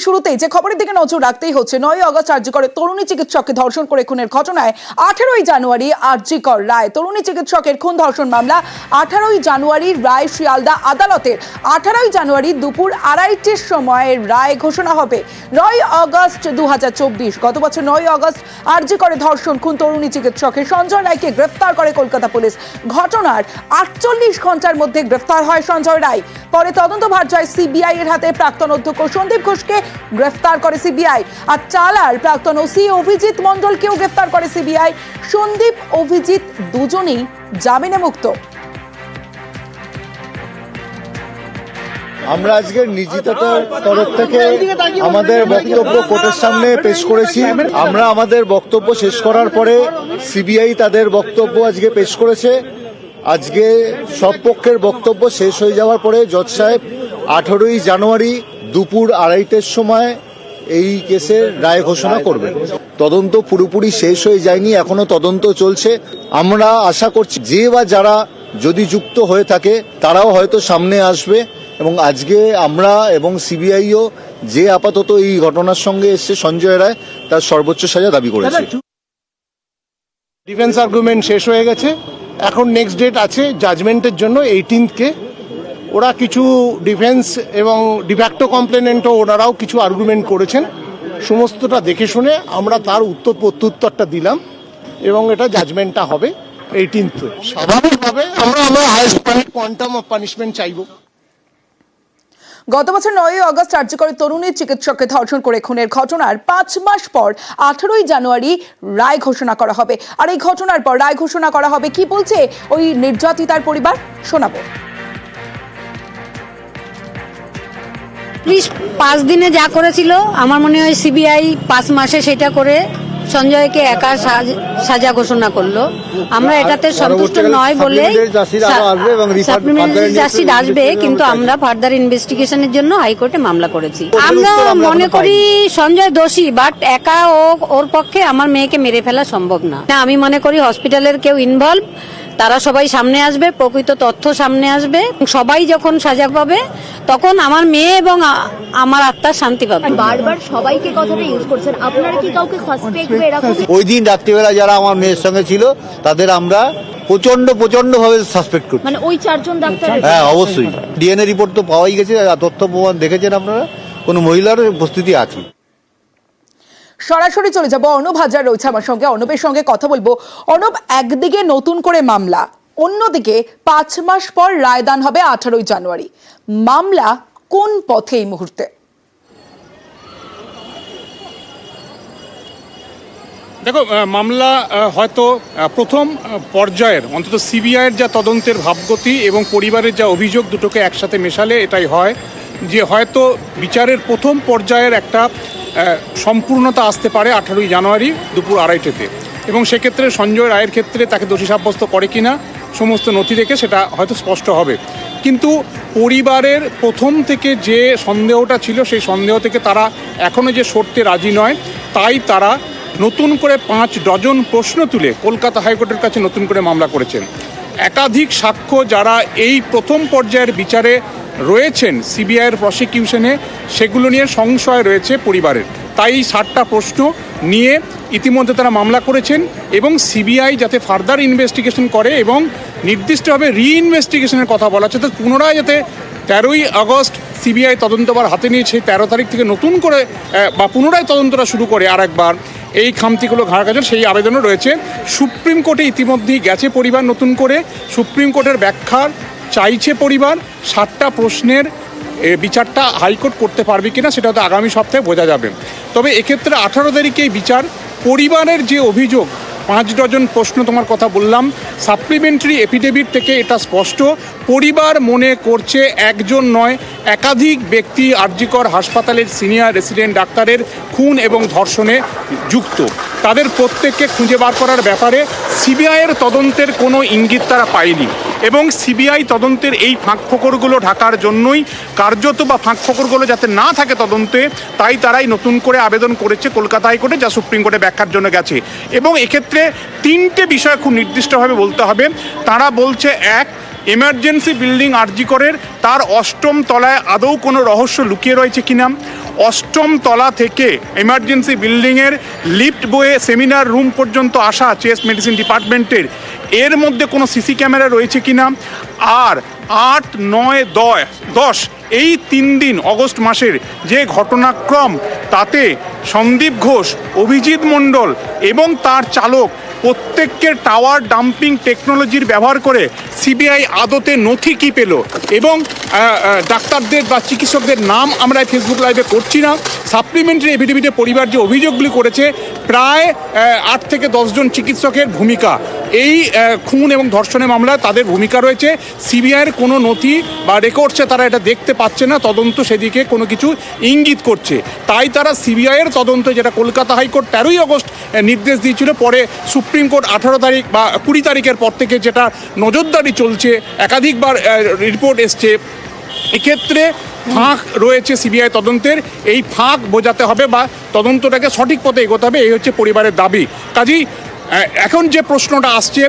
শুরুতেই যে খবরের দিকে নজর রাখতেই হচ্ছে নয় আগস্ট আর্যিকরে তরুণী চিকিৎসককে ধর্ষণ করে খুনের ঘটনায় আঠারোই জানুয়ারি আর্যিকর রায়। তরুণী চিকিৎসকের খুন ধর্ষণ মামলা আঠারোই জানুয়ারি রায় শিয়ালদা আদালতের। আঠারোই জানুয়ারি দুপুর আড়াইটের সময় রায় ঘোষণা হবে। নয় হাজার চব্বিশ, গত বছর নয় আগস্ট আর্যিকরে ধর্ষণ, খুন তরুণী চিকিৎসকের সঞ্জয় রায়কে গ্রেফতার করে কলকাতা পুলিশ। ঘটনার আটচল্লিশ ঘণ্টার মধ্যে গ্রেফতার হয় সঞ্জয় রায়। পরে তদন্তভার যায় সিবিআই এর হাতে, প্রাক্তন অধ্যক্ষ সন্দীপ ঘোষকে গ্রেফতার করে সিবিআই। আর চালার প্রাক্তন ওসি অভিজিৎ মণ্ডলকেও গ্রেফতার করে সিবিআই। সন্দীপ, অভিজিৎ দুজনেই জামিনে মুক্ত। আমরা আজকে নির্জিততার তরফ থেকে আমাদের বক্তব্য কোর্টের সামনে পেশ করেছি। আমরা আমাদের বক্তব্য শেষ করার পরে সিবিআই তাদের বক্তব্য আজকে পেশ করেছে। আজকে সব পক্ষের বক্তব্য শেষ হয়ে যাওয়ার পরে জজ সাহেব আঠারোই জানুয়ারি দুপুর আড়াইটের সময় এই কেসের রায় ঘোষণা করবেন। তদন্ত পুরোপুরি শেষ হয়ে যায়নি, এখনও তদন্ত চলছে। আমরা আশা করছি যে বা যারা যদি যুক্ত হয়ে থাকে, তারাও হয়তো সামনে আসবে এবং আজকে আমরা এবং সিবিআইও যে আপাতত এই ঘটনার সঙ্গে এসছে সঞ্জয় রায়, তার সর্বোচ্চ সাজা দাবি করেছে। ডিফেন্স আর্গুমেন্ট শেষ হয়ে গেছে। এখন নেক্সট ডেট আছে জাজমেন্টের জন্য এইটিনথকে ওরা কিছু ডিফেন্স এবং ডিফ্যাক্টো কমপ্লেনেন্টও ওনারাও কিছু আর্গুমেন্ট করেছেন। সমস্তটা দেখে শুনে আমরা তার উত্তর প্রত্যুত্তরটা দিলাম এবং এটা জাজমেন্টটা হবে এইটিনথ স্বাভাবিকভাবে আমরা আমরা হাইস্ট কোয়ান্টাম অফ পানিশমেন্ট চাইব। গত বছর নয় আগস্ট কার্যকরী তরুণী চিকিৎসককে ধর্ষণ করে খুনের ঘটনার পাঁচ মাস পর আঠারোই জানুয়ারি রায় ঘোষণা করা হবে। আর এই ঘটনার পর রায় ঘোষণা করা হবে কি বলছে ওই নির্যাতিতার পরিবার? শোনাবো। পুলিশ পাঁচ দিনে যা করেছিল আমার মনে হয় সিবিআই পাঁচ মাসে সেটা করে সঞ্জয়কে একা সাজ- ঘোষণা করল। আমরা এটাতে সন্তুষ্ট নয় বলে সাপ্লিমেন্টারি জাস্টিস আসবে কিন্তু আমরা ফার্দার ইনভেস্টিগেশনের জন্য হাইকোর্টে মামলা করেছি। আমরা মনে করি সঞ্জয় দোষী বাট একা ও ওর পক্ষে আমার মেয়েকে মেরে ফেলা সম্ভব না। না, আমি মনে করি হসপিটালের কেউ ইনভলভ তারা সবাই সামনে আসবে প্রকৃত তথ্য সামনে আসবে সবাই যখন সাজা পাবে তখন আমার মেয়ে এবং আমার আত্মার শান্তি পাবে। বারবার সবাইকে কথাটা ইউজ করছেন। আপনারা কি কাউকে সাসপেক্ট এরকম ওই দিন রাত্রিবেলা যারা আমার মেয়ের সঙ্গে ছিল তাদের আমরা প্রচণ্ড প্রচণ্ড ভাবে সাসপেক্ট করছি। মানে ওই চারজন ডাক্তার হ্যাঁ অবশ্যই। ডিএনএ রিপোর্ট তো পাওয়াই গেছে আর তথ্য প্রমাণ দেখেছেন আপনারা। কোনো মহিলার উপস্থিতি আছে। সরাসরি চলে যাব। অনুপ হাজার রয়েছে আমার সঙ্গে। অনুপের সঙ্গে কথা বলব। অনুপ একদিকে নতুন করে মামলা, অন্যদিকে পাঁচ মাস পর রায়দান হবে আঠারোই জানুয়ারি। মামলা কোন পথে এই মুহূর্তে? দেখো মামলা হয়তো প্রথম পর্যায়ের, অন্তত সিবিআইয়ের যা তদন্তের ভাবগতি এবং পরিবারের যা অভিযোগ দুটোকে একসাথে মেশালে এটাই হয় যে হয়তো বিচারের প্রথম পর্যায়ের একটা সম্পূর্ণতা আসতে পারে আঠারোই জানুয়ারি দুপুর আড়াইটেতে। এবং সেক্ষেত্রে সঞ্জয় রায়ের ক্ষেত্রে তাকে দোষী সাব্যস্ত করে কিনা সমস্ত নথি দেখে সেটা হয়তো স্পষ্ট হবে। কিন্তু পরিবারের প্রথম থেকে যে সন্দেহটা ছিল, সেই সন্দেহ থেকে তারা এখনও যে সরতে রাজি নয়, তাই তারা নতুন করে পাঁচ ডজন প্রশ্ন তুলে কলকাতা হাইকোর্টের কাছে নতুন করে মামলা করেছেন। একাধিক সাক্ষ্য যারা এই প্রথম পর্যায়ের বিচারে রয়েছেন সিবিআইয়ের প্রসিকিউশনে, সেগুলো নিয়ে সংশয় রয়েছে পরিবারের। তাই ষাটটা প্রশ্ন নিয়ে ইতিমধ্যে তারা মামলা করেছেন এবং সিবিআই যাতে ফার্দার ইনভেস্টিগেশন করে এবং নির্দিষ্টভাবে রিইনভেস্টিগেশনের কথা বলা হচ্ছে তো পুনরায় যাতে তেরোই আগস্ট সিবিআই তদন্তবার হাতে নিয়েছে তেরো তারিখ থেকে নতুন করে বা পুনরায় তদন্তটা শুরু করে আরেকবার এই খামতিগুলো ঘাড় সেই আবেদনও রয়েছে। সুপ্রিম কোর্টে ইতিমধ্যেই গেছে পরিবার নতুন করে। সুপ্রিম কোর্টের ব্যাখ্যার চাইছে পরিবার, সাতটা প্রশ্নের বিচারটা হাইকোর্ট করতে পারবে কিনা সেটা তো আগামী সপ্তাহে বোঝা যাবে। তবে এক্ষেত্রে আঠারো তারিখে বিচার, পরিবারের যে অভিযোগ, পাঁচ ডজন প্রশ্ন তোমার কথা বললাম সাপ্লিমেন্টারি এফিডেভিট থেকে এটা স্পষ্ট, পরিবার মনে করছে একজন নয় একাধিক ব্যক্তি আরজিকর হাসপাতালের সিনিয়র রেসিডেন্ট ডাক্তারের খুন এবং ধর্ষণে যুক্ত। তাদের প্রত্যেককে খুঁজে বার করার ব্যাপারে সিবিআইয়ের তদন্তের কোনো ইঙ্গিত তারা পায়নি এবং সিবিআই তদন্তের এই ফাঁকফোকরগুলো ঢাকার জন্যই কার্যত বা ফাঁকফোকরগুলো যাতে না থাকে তদন্তে, তাই তারাই নতুন করে আবেদন করেছে কলকাতা হাইকোর্টে, যা সুপ্রিম কোর্টে ব্যাখ্যার জন্য গেছে। এবং এক্ষেত্রে তিনটে বিষয় খুব নির্দিষ্টভাবে বলতে হবে। তারা বলছে, এক এমার্জেন্সি বিল্ডিং আরজিকরের তার অষ্টম তলায় আদৌ কোনো রহস্য লুকিয়ে রয়েছে কিনা অষ্টম তলা থেকে এমার্জেন্সি বিল্ডিংয়ের লিফট বয়ে সেমিনার রুম পর্যন্ত আসা চেস্ট মেডিসিন ডিপার্টমেন্টের এর মধ্যে কোনো সিসি ক্যামেরা রয়েছে কিনা? আর আট, নয়, দশ দশ, এই তিন দিন অগস্ট মাসের যে ঘটনাক্রম, তাতে সন্দীপ ঘোষ, অভিজিৎ মণ্ডল এবং তার চালক প্রত্যেককে টাওয়ার ডাম্পিং টেকনোলজির ব্যবহার করে সিবিআই আদতে নথি কি পেল? এবং ডাক্তারদের বা চিকিৎসকদের নাম আমরা ফেসবুক লাইভে করছি না। সাপ্লিমেন্টারি এভিডেভিটে পরিবার যে অভিযোগগুলি করেছে প্রায় আট থেকে দশজন চিকিৎসকের ভূমিকা। এই খুন এবং ধর্ষণের মামলায় তাদের ভূমিকা রয়েছে। সিবিআইয়ের কোনো নথি বা রেকর্ডসে তারা এটা দেখতে পাচ্ছে না। তদন্ত সেদিকে কোনো কিছু ইঙ্গিত করছে। তাই তারা সিবিআইয়ের তদন্ত যেটা কলকাতা হাইকোর্ট তেরোই আগস্ট নির্দেশ দিয়েছিল, পরে সুপ্রিম কোর্ট আঠারো তারিখ বা কুড়ি তারিখের পর থেকে যেটা নজরদারি চলছে, একাধিকবার রিপোর্ট এসছে। এক্ষেত্রে ফাঁক রয়েছে সিবিআই তদন্তের, এই ফাঁক বোঝাতে হবে বা তদন্তটাকে সঠিক পথে এগোতে হবে, এই হচ্ছে পরিবারের দাবি। কাজেই এখন যে প্রশ্নটা আসছে,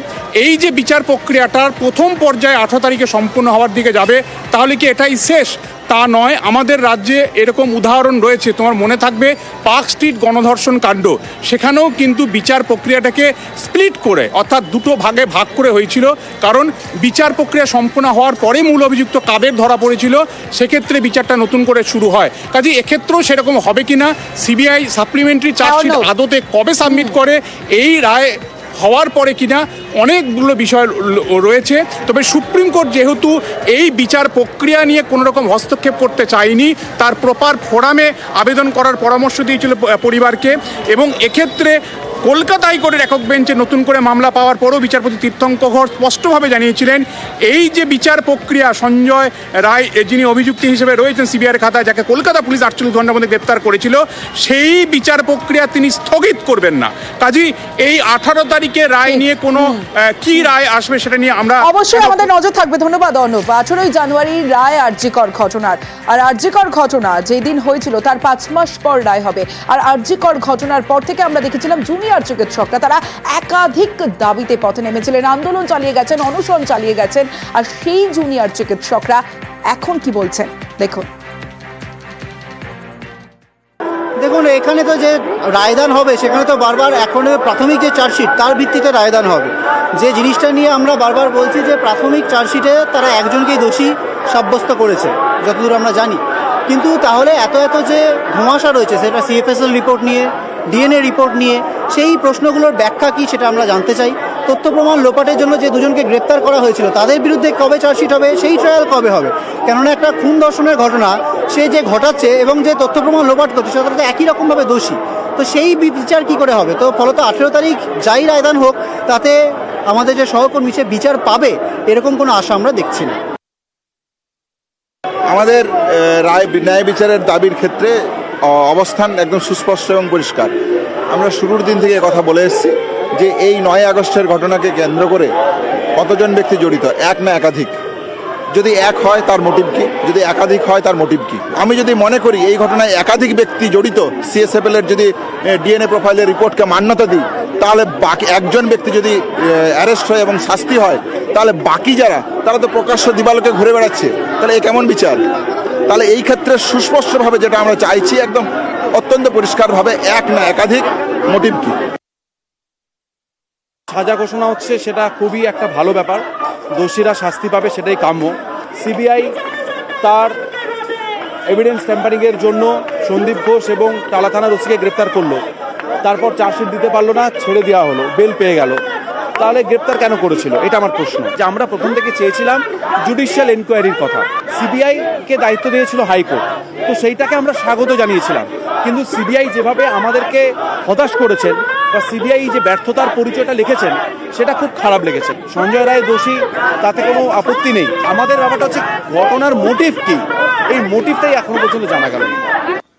এই যে বিচার প্রক্রিয়াটার প্রথম পর্যায়ে আঠারো তারিখে সম্পূর্ণ হওয়ার দিকে যাবে, তাহলে কি এটাই শেষ? তা নয় আমাদের রাজ্যে এরকম উদাহরণ রয়েছে। তোমার মনে থাকবে পার্ক স্ট্রিট গণধর্ষণ কাণ্ড। সেখানেও কিন্তু বিচার প্রক্রিয়াটাকে স্প্লিট করে অর্থাৎ দুটো ভাগে ভাগ করে হয়েছিল। কারণ বিচার প্রক্রিয়া সম্পূর্ণ হওয়ার পরে মূল অভিযুক্ত কাদের ধরা পড়েছিল সেক্ষেত্রে বিচারটা নতুন করে শুরু হয়। কাজে এক্ষেত্রেও সেরকম হবে কিনা সিবিআই সাপ্লিমেন্টারি চার্জশিট আদতে কবে সাবমিট করে এই রায় হওয়ার পরে কিনা অনেকগুলো বিষয় রয়েছে। তবে সুপ্রিম কোর্ট যেহেতু এই বিচার প্রক্রিয়া নিয়ে কোনো রকম হস্তক্ষেপ করতে চায়নি, তার প্রপার ফোরামে আবেদন করার পরামর্শ দিয়েছিল পরিবারকে এবং এক্ষেত্রে কলকাতা হাইকোর্টের একক বেঞ্চে নতুন করে মামলা পাওয়ার পরও বিচারপতি তীর্থঙ্কর স্পষ্টভাবে জানিয়েছিলেন এই যে বিচার প্রক্রিয়া সঞ্জয় রায় যিনি অভিযুক্ত হিসেবে রয়েছেন সিবিআইয়ের খাতায় যাকে কলকাতা পুলিশ আটচল্লিশ ঘণ্টার মধ্যে গ্রেপ্তার করেছিল সেই বিচার প্রক্রিয়া তিনি স্থগিত করবেন না। কাজেই এই আঠারো তারিখে রায় নিয়ে কোনো কি রায় আসবে সেটা নিয়ে আমরা অবশ্যই আমাদের নজর থাকবে। ধন্যবাদ অর্ণব। আঠারোই জানুয়ারি রায় আরজিকর ঘটনার। আর আরজিকর ঘটনা যেদিন হয়েছিল তার পাঁচ মাস পর রায় হবে। আর আরজিকর ঘটনার পর থেকে আমরা দেখেছিলাম জুনিয়র চিকিৎসকরা তারা একাধিক দাবিতে পথে নেমেছিলেন, আন্দোলন চালিয়ে গেছেন অনশন চালিয়ে গেছেন, আর সেই জুনিয়র চিকিৎসকরা এখন কি বলছেন? দেখুন। দেখুন, এখানে তো যে রায়দান হবে, সেখানে তো বারবার এখন প্রাথমিক যে চার্জশিট, তার ভিত্তিতে রায়দান হবে। যে জিনিসটা নিয়ে আমরা বারবার বলছি যে প্রাথমিক চার্জশিটে তারা একজনকেই দোষী সাব্যস্ত করেছে, যতদূর আমরা জানি। কিন্তু তাহলে এত এত যে ধোঁয়াশা রয়েছে, সেটা সিএফএসএল রিপোর্ট নিয়ে ডিএনএ রিপোর্ট নিয়ে সেই প্রশ্নগুলোর ব্যাখ্যা কী সেটা আমরা জানতে চাই। তথ্য প্রমাণ লোপাটের জন্য যে দুজনকে গ্রেপ্তার করা হয়েছিল, তাদের বিরুদ্ধে কবে চার্জশিট হবে, সেই ট্রায়াল কবে হবে? কেননা একটা খুন দর্শনের ঘটনা, সে যে ঘটাচ্ছে এবং যে তথ্য প্রমাণ লোপাট করছে, সেটা তো একই রকমভাবে দোষী। তো সেই বিচার কি করে হবে? তো ফলত আঠেরো তারিখ যাই রায়দান হোক, তাতে আমাদের যে সহকর্মী, সে বিচার পাবে, এরকম কোনো আশা আমরা দেখছি না। আমাদের রায়, ন্যায় বিচারের দাবির ক্ষেত্রে অবস্থান একদম সুস্পষ্ট এবং পরিষ্কার। আমরা শুরুর দিন থেকে কথা বলে এসেছি যে এই নয় আগস্টের ঘটনাকে কেন্দ্র করে কতজন ব্যক্তি জড়িত? এক না একাধিক। যদি এক হয় তার মোটিভ কি? যদি একাধিক হয় তার মোটিভ কি? আমি যদি মনে করি এই ঘটনায় একাধিক ব্যক্তি জড়িত সিএসএফএল এর যদি ডিএনএ প্রোফাইলের রিপোর্টকে মান্যতা দিই, তাহলে বাকি একজন ব্যক্তি যদি অ্যারেস্ট হয় এবং শাস্তি হয়, তাহলে বাকি যারা, তারা তো প্রকাশ্য দিবালোকে ঘুরে বেড়াচ্ছে। তাহলে এ কেমন বিচার? তাহলে এই ক্ষেত্রে সুস্পষ্টভাবে যেটা আমরা চাইছি একদম অত্যন্ত পরিষ্কারভাবে এক না একাধিক মোটিভ কি? সাজা ঘোষণা হচ্ছে, সেটা খুবই একটা ভালো ব্যাপার। দোষীরা শাস্তি পাবে, সেটাই কাম্য। সিবিআই তার এভিডেন্স ট্যাম্পারিংয়ের জন্য সন্দীপ ঘোষ এবং টালা থানার ওসিকে গ্রেপ্তার করল। তারপর চার্জশিট দিতে পারল না, ছেড়ে দেওয়া হলো বেল পেয়ে গেল। তাহলে গ্রেপ্তার কেন করেছিল? এটা আমার প্রশ্ন। যে আমরা প্রথম থেকে চেয়েছিলাম জুডিশিয়াল এনকোয়ারির কথা। সিবিআইকে দায়িত্ব দিয়েছিল হাইকোর্ট। তো সেইটাকে আমরা স্বাগত জানিয়েছিলাম। কিন্তু সিবিআই যেভাবে আমাদেরকে হতাশ করেছেন বা সিবিআই যে ব্যর্থতার পরিচয়টা লিখেছেন, সেটা খুব খারাপ লেগেছে। সঞ্জয় রায় দোষী, তাতে কোনো আপত্তি নেই। আমাদের ব্যাপারটা হচ্ছে ঘটনার মোটিভ কি? এই মোটিভটাই এখনও পর্যন্ত জানা গেল না।